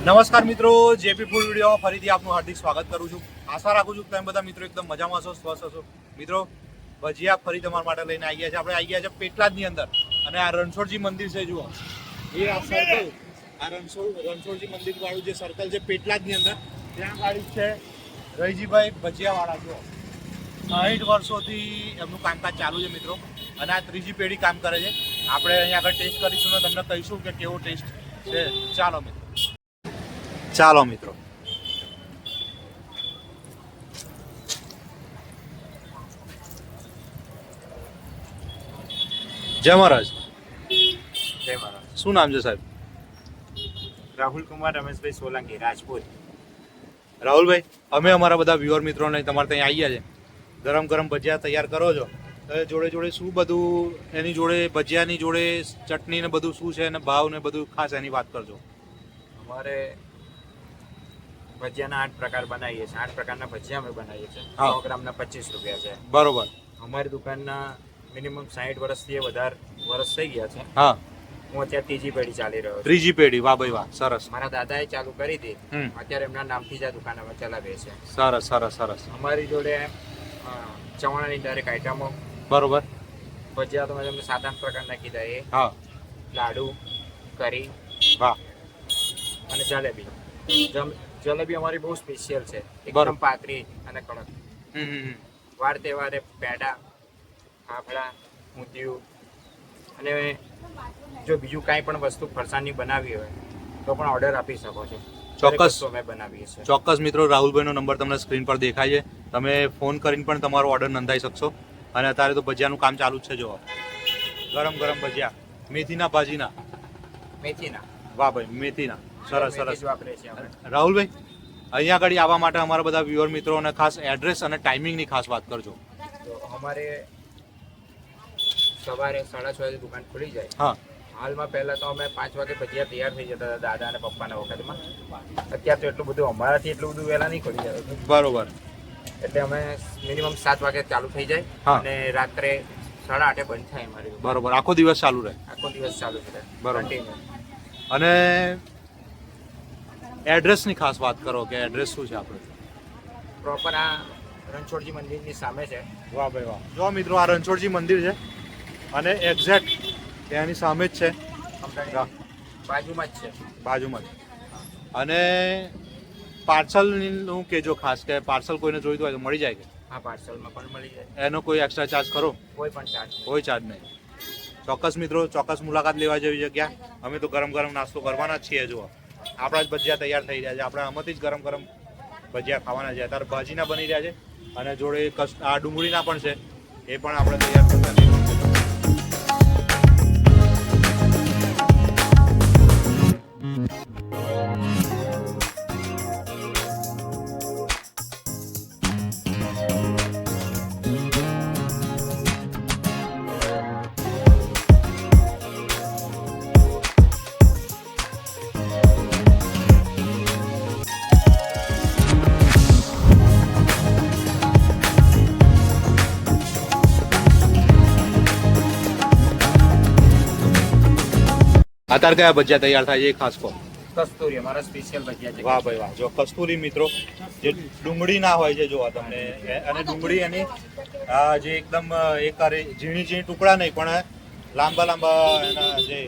નમસ્કાર મિત્રો, JP food વિડીયોમાં ફરીથી આપનું હાર્દિક સ્વાગત કરું છું. આશા રાખું છું તમે બધા મિત્રો એકદમ મજામાં છો સ્વસ્થ હશો. મિત્રો ભજીયા ફરી તમારા માટે લઈને આવી ગયા છે. આપણે આવી ગયા છે પેટલાદની અંદર. અને આ રણછોડજી મંદિર છે, જુઓ. એ આ રણછોડ, રણછોડજી મંદિર વાળું જે સર્કલ છે પેટલાદની અંદર, ત્યાં ગાડી છે રહીજીભાઈ ભજીયાવાળા, જુઓ. સાઠ વર્ષોથી એમનું કામકાજ ચાલુ છે, મિત્રો. અને આ ત્રીજી પેઢી કામ કરે છે. આપણે અહીંયા આગળ ટેસ્ટ કરીશું ને તમને કહીશું કે કેવો ટેસ્ટ છે. ચાલો, મિત્રો. ચાલો મિત્રો. જય મહારાજ. જય મહારાજ. શું નામ છે સાહેબ? રાહુલ કુમાર રમેશભાઈ સોલંકી રાજપૂત. રાહુલભાઈ અમે અમારા બધા વ્યુઅર મિત્રોને તમારે ત્યાં આવ્યા છે. ગરમ ગરમ ભજીયા તૈયાર કરો છો. તો જોડે જોડે શું બધું એની જોડે ભજીયાની જોડે ચટણી ને બધું શું છે અને ભાવ ને બધું ખાસ એની વાત કરજો. અમારે ભજીયાના આઠ પ્રકાર બનાવીએ છીએ. આઠ પ્રકારના ભજીયા અમે બનાવીએ છીએ. સો ગ્રામના પચીસ રૂપિયા છે. બરોબર. અમારી દુકાનના મિનિમમ સાઠ વર્ષથી વધારે વર્ષ થઈ ગયા છે. હા. હું અત્યારે ત્રીજી પેઢી ચાલી રહ્યો ત્રીજી પેઢી. વાહ ભાઈ વાહ. સરસ. મારા દાદાએ ચાલુ કરી હતી. અત્યારે એમના નામથી જ આ દુકાન અમે ચલાવીએ છીએ. સરસ સરસ સરસ. અમારી જોડે ચવાણાની દરેક આઈટમો બરોબર. ભજીયા તો મેં તમને સાત આઠ પ્રકારના કીધા એ હા. લાડુ કરી વાહ. અને જલેબી. જમ- જલેબી અમારી બહુ સ્પેશિયલ છે. એકદમ પાતળી અને કડક. વાર તહેવારે પેડા ફાફડા ઊંધિયું અને જો બીજું કાંઈ પણ વસ્તુ ફરસાણની બનાવી હોય તો પણ ઓર્ડર આપી શકો છો. ચોક્કસ. અમે બનાવીએ છીએ. ચોક્કસ મિત્રો રાહુલભાઈનો નંબર તમને સ્ક્રીન પર દેખાય છે. તમે ફોન કરીને પણ તમારો ઓર્ડર નોંધાઈ શકશો. અને અત્યારે તો ભજીયાનું કામ ચાલુ જ છે જો ગરમ ગરમ ભજીયા. મેથીના ભાજીના. મેથીના. વાહ ભાઈ મેથીના. સરસ સરસ. રાહુલભાઈ અહીંયા આગળ આવવા માટે અમારા બધા વ્યુઅર મિત્રોને ખાસ એડ્રેસ અને ટાઈમિંગની ખાસ વાત કરજો. તો અમારે સવારે સાડા છ વાગે દુકાન ખુલી જાય. હા. હાલમાં પહેલા તો અમે પાંચ વાગે ભજીયા તૈયાર થઈ જતા હતા દાદા અને પપ્પાના વખતમાં. અત્યારે તો એટલું બધું અમારાથી એટલું બધું વહેલા નહીં ખુલી જાય બરોબર. એટલે અમે મિનિમમ સાત વાગે ચાલુ થઈ જાય અને રાત્રે સાડા આઠે બંધ થાય અમારી. બરોબર. આખો દિવસ ચાલુ રહે. આખો દિવસ ચાલુ છે બરોબર. અને એડ્રેસની ખાસ વાત કરો કે એડ્રેસ શું છે આપણે? પ્રોપર આ રણછોડજી મંદિરની સામે છે. વાહ ભાઈ વાહ. જો મિત્રો આ રણછોડજી મંદિર છે અને એક્ઝેક્ટ ત્યાંની સામે જ છે. બાજુમાં જ છે. બાજુમાં જ. અને પાર્સલનું કેજો ખાસ કે પાર્સલ કોઈને જોઈતું હોય તો મળી જાય કે? હા પાર્સલમાં પણ મળી જાય. એનો કોઈ એક્સ્ટ્રા ચાર્જ ખરો? કોઈ પણ ચાર્જ કોઈ ચાર્જ નહીં. ચોક્કસ મિત્રો ચોક્કસ મુલાકાત લેવા જેવી જગ્યા. અમે તો ગરમ ગરમ નાસ્તો કરવાના જ છીએ જુઓ. આપણા જ ભજીયા તૈયાર થઈ રહ્યા છે. આપણે આમાંથી જ ગરમ ગરમ ભજીયા ખાવાના છે. અત્યારે ભાજીના બની રહ્યા છે અને જોડે આ ડુંગળીના પણ છે. એ પણ આપણે તૈયાર કરતા. અત્યારે કયા ભજીયા તૈયાર થાય છે એ ખાસ કહો. કસ્તુરી અમારા સ્પેશિયલ ભજીયા છે. વાહ ભાઈ વાહ. જો કસ્તુરી મિત્રો જે ડુંગળી ના હોય છે જોવા તમને અને ડુંગળી એની આ જે એકદમ એ કરે ઝીણી ઝીણી ટુકડા નહીં પણ લાંબા લાંબા એના જે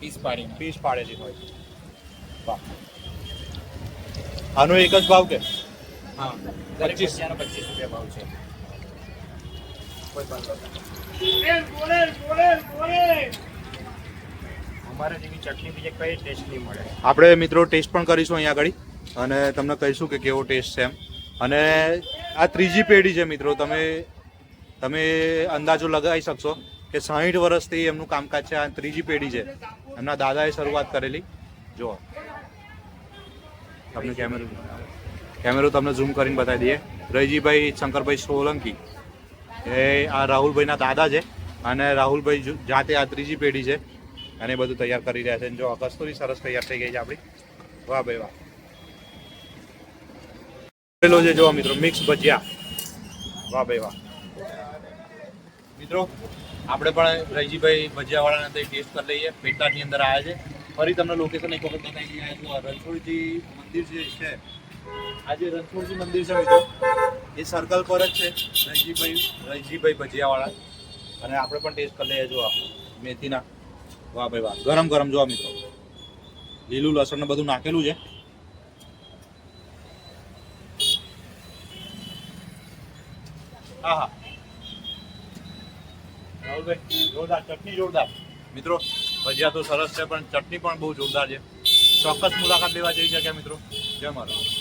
પીસ પાડીને. પીસ પાડેલી હોય વાહ. આનો એક જ ભાવ કે? હા. દરેક 25. ભજીયાનો પચીસ રૂપિયા ભાવ છે. કોઈ પણ. આપણે મિત્રો ટેસ્ટ પણ કરીશું અહીંયા આગળ. અને તમને કહીશું કે કેવો ટેસ્ટ છે એમ. અને આ ત્રીજી પેઢી છે મિત્રો, તમે તમે અંદાજો લગાવી શકશો કે સાહીઠ વર્ષથી એમનું કામકાજ છે. આ ત્રીજી પેઢી છે. એમના દાદાએ શરૂઆત કરેલી. જુઓ. તમને કેમેરો કેમેરો તમને ઝૂમ કરીને બતાવી દઈએ. રહીજીભાઈ, શંકરભાઈ સોલંકી. એ આ રાહુલભાઈના દાદા છે. અને રાહુલભાઈ જાતે આ ત્રીજી પેઢી છે. અને બધું તૈયાર કરી રહ્યા છે. જો આ બી સરસ તૈયાર થઈ ગઈ છે આપણી. વાહ ભાઈ વાહ. પેલો છે, જોવા મિત્રો, મિક્સ ભજીયા. વાહ ભાઈ વાહ. મિત્રો, આપણે પણ રહીજીભાઈ ભજીયાવાળાને ત્યાં ટેસ્ટ કરી લઈએ. પેટાની અંદર આવ્યા છે. ફરી તમને લોકેશન એક વખત બતાવી દઈએ. તો રણછોડજી મંદિર જે છે, આ જે રણછોડજી મંદિર છે મિત્રો, એ સર્કલ પર જ છે રહીજીભાઈ રહીજીભાઈ ભજીયાવાળા. અને આપણે પણ ટેસ્ટ કરી લઈએ જો મેથીના. વાહ ભાઈ વાહ, ગરમ ગરમ જોવા મિત્રો. લીલું લસણ બધું નાખેલું છે. હા હા. રાહુલભાઈ જોરદાર, ચટણી જોરદાર. મિત્રો, ભજીયા તો સરસ છે, પણ ચટણી પણ બહુ જોરદાર છે. ચોક્કસ મુલાકાત લેવા જેવી જગ્યા, મિત્રો. જય મારા